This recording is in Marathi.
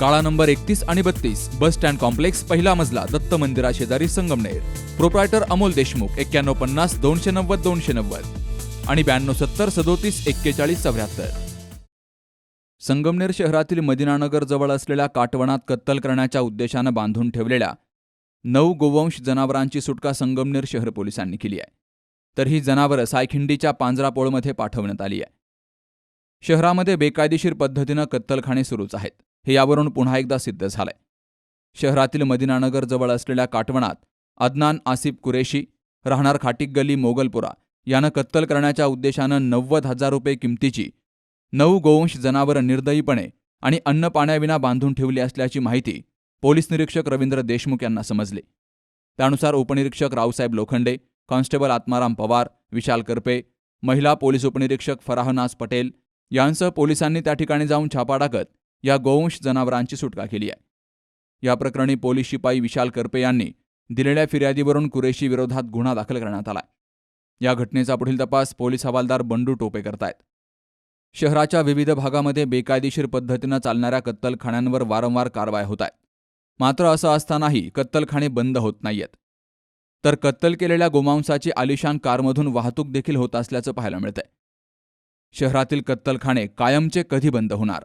काळा नंबर एकतीस आणि बत्तीस बस स्टँड कॉम्प्लेक्स पहिला मजला दत्त मंदिरा शेजारी संगमनेर. प्रोप्रायटर अमोल देशमुख एक्क्याण्णव पन्नास दोनशे नव्वद दोनशे नव्वद. आणि ब्याण्णव सत्तर सदोतीस एक्केचाळीस चौऱ्याहत्तर. संगमनेर शहरातील मदिनानगर जवळ असलेल्या काटवणात कत्तल करण्याच्या उद्देशानं बांधून ठेवलेल्या नऊ गोवंश जनावरांची सुटका संगमनेर शहर पोलिसांनी केली आहे. तर ही जनावरं सायखिंडीच्या पांजरापोळमध्ये पाठवण्यात आली आहे. शहरामध्ये बेकायदेशीर पद्धतीनं कत्तलखाने सुरूच आहेत. हे यावरून पुन्हा एकदा सिद्ध झालंय. शहरातील मदिनानगर जवळ असलेल्या काटवणात अदनान आसिफ कुरेशी राहणार खाटिक गली मोगलपुरा यानं कत्तल करण्याच्या उद्देशानं नव्वद हजार रुपये किमतीची नऊ गोवंश जनावरं निर्दयीपणे आणि अन्न पाण्याविना बांधून ठेवली असल्याची माहिती पोलीस निरीक्षक रवींद्र देशमुख यांना समजली. त्यानुसार उपनिरीक्षक रावसाहेब लोखंडे कॉन्स्टेबल आत्माराम पवार विशाल करपे महिला पोलीस उपनिरीक्षक फराहनाज पटेल यांसह पोलिसांनी त्या ठिकाणी जाऊन छापा टाकत या गोवंश जनावरांची सुटका केली आहे. या प्रकरणी पोलीस शिपाई विशाल करपे यांनी दिलेल्या फिर्यादीवरून कुरेशी विरोधात गुन्हा दाखल करण्यात आलाय या घटनेचा पुढील तपास पोलीस हवालदार बंडू टोपे करतायत. शहराच्या विविध भागामध्ये बेकायदेशीर पद्धतीनं चालणाऱ्या कत्तलखान्यांवर वारंवार कारवाया होत आहेत मात्र असं असतानाही कत्तलखाने बंद होत नाहीयेत. तर कत्तल केलेल्या गोमांसाची आलिशान कारमधून वाहतूक देखील होत असल्याचं पाहायला मिळतंय. शहरातील कत्तलखाने कायमचे कधी बंद होणार?